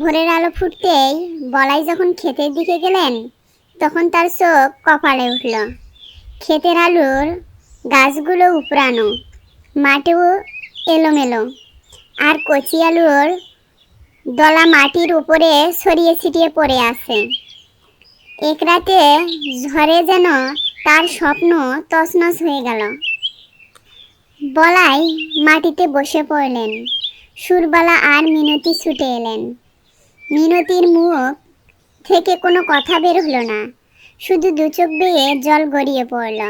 ভোরের আলো ফুটতেই বলাই যখন ক্ষেতের দিকে গেলেন, তখন তার চোখ কপালে উঠল। ক্ষেতের আলুর গাছগুলো উপড়ানো মাটিও এলোমেলো, আর কচি আলুর দলা মাটির উপরে ছড়িয়ে ছিটিয়ে পড়ে আছে। এক রাতে ঝড়ে যেন তার স্বপ্ন তছনছ হয়ে গেল। বলাই মাটিতে বসে পড়লেন, সুরবালা আর মিনতি ছুটে এলেন। মিনতির মুখ থেকে কোনো কথা বের হলো না। শুধু দু চোখ বেয়ে জল গড়িয়ে পড়ল।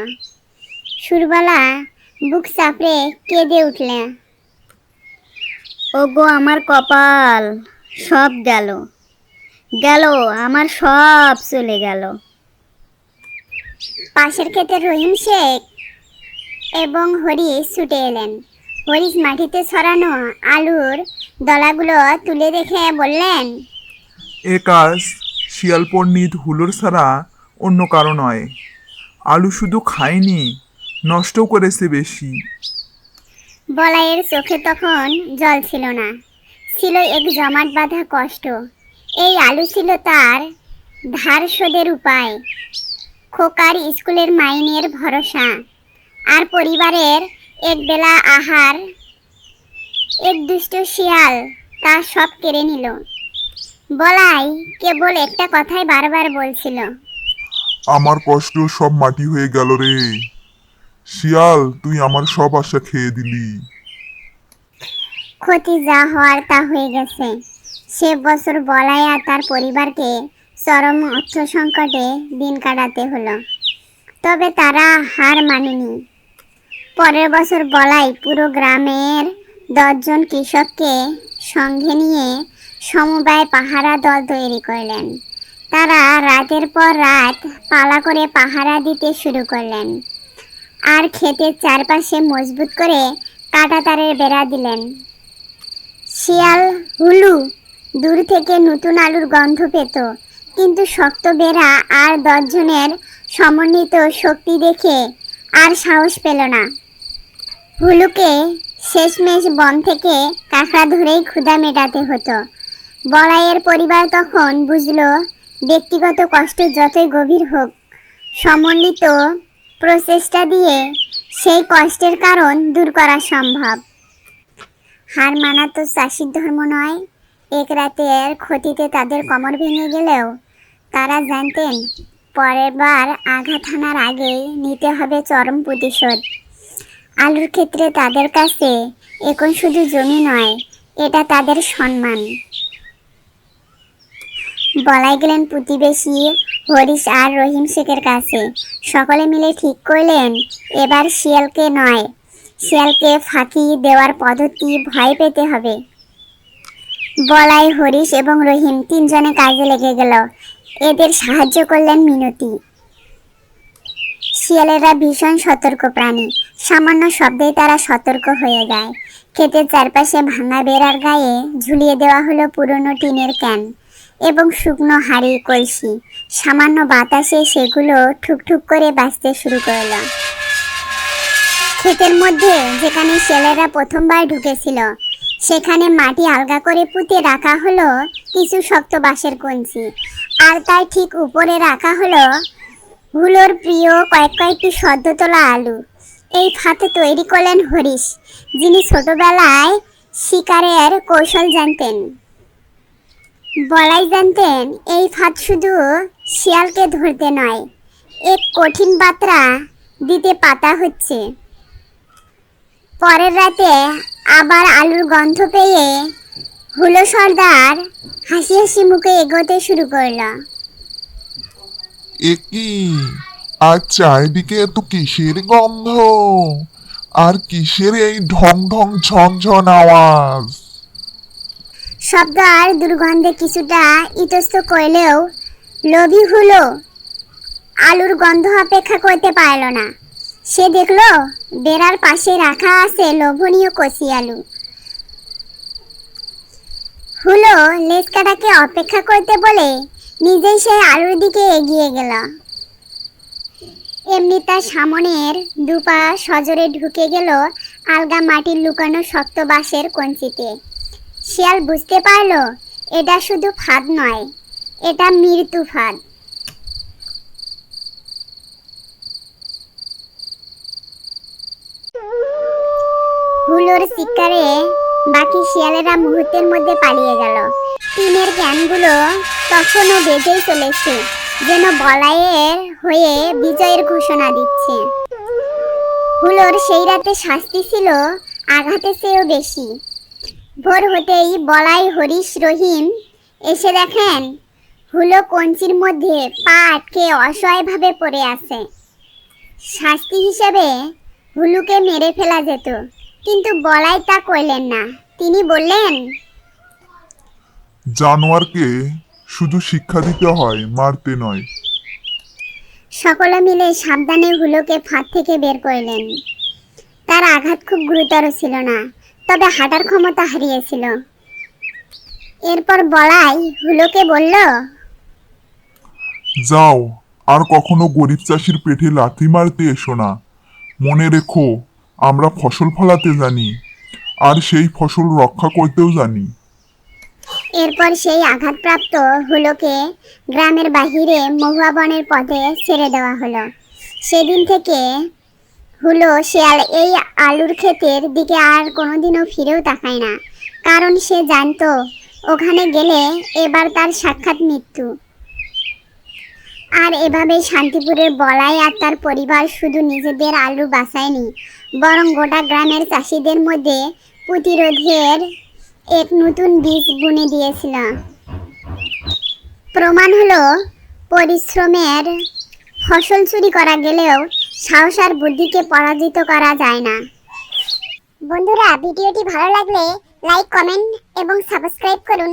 সুরবালা বুক চাপড়ে কেঁদে উঠলে। ওগো, আমার কপাল সব গেল। গেল, আমার সব চলে গেল। পাশের ক্ষেতে রহিম শেখ এবং হরিশ ছুটে এলেন। হরিশ মাটিতে ছড়ানো আলুর দলাগুলো তুলে দেখে বললেন এ কাজ শিয়াল পণ্ডিত হুলোর ছাড়া অন্য কারও নয়। আলু শুধু খায়নি নষ্ট করেছে বেশি। বলাইয়ের চোখে তখন জল ছিল না। ছিল এক জমাট বাঁধা কষ্ট। এই আলু ছিল তার ধার শোধের উপায়। খোকার স্কুলের মাইনের ভরসা। আর পরিবারের একবেলা আহার এক দুষ্ট শিয়াল তা সব কেড়ে নিল। বলাই কেবল একটা কথাই বারবার বলছিল। আমার কষ্ট সব মাটি হয়ে গেল রে। শিয়াল তুই আমার সব আশা খেয়ে দিলি। ক্ষতি যা হওয়ার তা হয়ে গেছে। সে বছর বলাই আর তার পরিবারকে চরম অর্থ সংকটে দিন কাটাতে হলো। তবে তারা হার মানেনি। পরের বছর বলাই পুরো গ্রামের দশজন কৃষককে সঙ্গে নিয়ে সমবায় পাহারা দল তৈরি করলেন। তারা রাতের পর রাত পালা করে পাহারা দিতে শুরু করলেন। আর ক্ষেতের চারপাশে মজবুত করে কাঁটাতারের বেড়া দিলেন। শিয়াল হুলু দূর থেকে নতুন আলুর গন্ধ পেত, কিন্তু শক্ত বেড়া আর দশজনের সমন্বিত শক্তি দেখে আর সাহস পেল না। হুলুকে শেষমেশ বন থেকে কাঁকড়া ধরেই ক্ষুধা মেটাতে হতো। বড়াইয়ের পরিবার তখন বুঝলো, ব্যক্তিগত কষ্ট যতই গভীর হোক, সমন্বিত প্রচেষ্টা দিয়ে সেই কষ্টের কারণ দূর করা সম্ভব। হার মানা তো চাষির ধর্ম নয়, এক রাতের ক্ষতিতে তাদের কমর ভেঙে গেলেও তারা জানতেন, পরের বার আঘাত হানার আগেই নিতে হবে চরম প্রতিশোধ। আলুর ক্ষেত্রে তাদের কাছে এখন শুধু জমি নয়, এটা তাদের সম্মান। বলাই গেলেন প্রতিবেশী হরিশ আর রহিম শেখের কাছে। সকলে মিলে ঠিক করলেন, এবার শিয়ালকে নয়, শিয়ালকে ফাঁকি দেওয়ার পদ্ধতি ভয় পেতে হবে। বলাই হরিশ এবং রহিম তিনজনে কাজে লেগে গেল। এদের সাহায্য করলেন মিনতি। শিয়ালেরা ভীষণ সতর্ক প্রাণী। সামান্য শব্দেই তারা সতর্ক হয়ে যায়। ক্ষেতের চারপাশে ভাঙা বেড়ার গায়ে ঝুলিয়ে দেওয়া হলো পুরনো টিনের ক্যান এবং শুকনো হাড়ি কলসি। সামান্য বাতাসে সেগুলো ঠুকঠুক করে বাঁচতে শুরু করল। ক্ষেতের মধ্যে যেখানে ছেলেরা প্রথমবার ঢুকেছিল, সেখানে মাটি আলগা করে পুঁতে রাখা হলো কিছু শক্ত বাঁশের কঞ্চি। আর তার ঠিক উপরে রাখা হলো হুলোর প্রিয় কয়েক কয়েকটি সদ্য তোলা আলু। এই ফাতে তৈরি করলেন হরিশ, যিনি ছোটবেলায় শিকারের কৌশল জানতেন। বলাই জানতেন, এই ফাঁদ শুধু শিয়ালকে ধরতে নয়, এক কঠিন বার্তা দিতে পাতা হচ্ছে। পরের রাতে আবার আলুর গন্ধ পেয়ে হুলো সর্দার হাসি হাসি মুখে এগোতে শুরু করল। একই। আর চারিদিকে এত কিসের গন্ধ? আর কিসের এই ঢং ঢং ঝনঝন আওয়াজ? শব্দ আর দুর্গন্ধে কিছুটা ইতস্ত করলেও লোভী হলো আলুর গন্ধ অপেক্ষা করতে পারল না। সে দেখল বেড়ার পাশে রাখা আছে লোভনীয় কচি আলু। হুলো লেজ কাটাকে অপেক্ষা করতে বলে নিজেই সেই আলুর দিকে এগিয়ে গেল। এমনি তার সামনের দুপা সজরে ঢুকে গেল আলগা মাটির লুকানো শক্ত বাঁশের কঞ্চিতে। শিয়াল বুঝতে পারল, এটা শুধু ফাঁদ নয়, এটা মৃত্যু ফাঁদ। হুলোর শিকারে বাকি শিয়ালেরা মুহূর্তের মধ্যে পালিয়ে গেল। টিনের ক্যানগুলো তখনও বেজেই চলেছে, যেন বলাইয়ের হয়ে বিজয়ের ঘোষণা দিচ্ছে। হুলোর সেই রাতে শাস্তি ছিল আঘাতের চেয়েও বেশি। ভোর হতেই বলাই হরিশ রহিম এসে দেখেন, হুলো কঞ্চির মধ্যে পা আটকে অসহায়ভাবে পড়ে আছে। শাস্তি হিসেবে হুলুকে মেরে ফেলা যেত, কিন্তু বলাই তা করলেন না। তিনি বললেন জানোয়ারকে শুধু শিক্ষা দিতে হয় মারতে নয়। সকলে মিলে সাবধানে হুলোকে ফাঁদ থেকে বের করলেন। তার আঘাত খুব গুরুতর ছিল না তবে হাঁটার ক্ষমতা হারিয়েছিল। এরপর বলাই হুলোকে বলল যাও আর কখনো গরিব চাষির পেটে লাথি মারতে এসো না। মনে রেখো আমরা ফসল ফলাতে জানি আর সেই ফসল রক্ষা করতেও জানি। এরপর সেই আঘাতপ্রাপ্ত হুলোকে গ্রামের বাহিরে মহুয়া বনের পথে ছেড়ে দেওয়া হলো। সেদিন থেকে হুলো শিয়াল এই আলুর ক্ষেতের দিকে আর কোনোদিনও ফিরেও তাকায় না। কারণ সে জানতো, ওখানে গেলে এবার তার সাক্ষাৎ মৃত্যু। আর এভাবে শান্তিপুরের বলাই আর তার পরিবার শুধু নিজেদের আলু বাঁচায়নি, বরং গোটা গ্রামের চাষিদের মধ্যে প্রতিরোধের এক নতুন বীজ বুনে দিয়েছিল প্রমাণ হলো, পরিশ্রমের ফসল চুরি করা গেলেও সাহস আর বুদ্ধিকে পরাজিত করা যায় না। বন্ধুরা, ভিডিওটি ভালো লাগলে লাইক, কমেন্ট এবং সাবস্ক্রাইব করুন।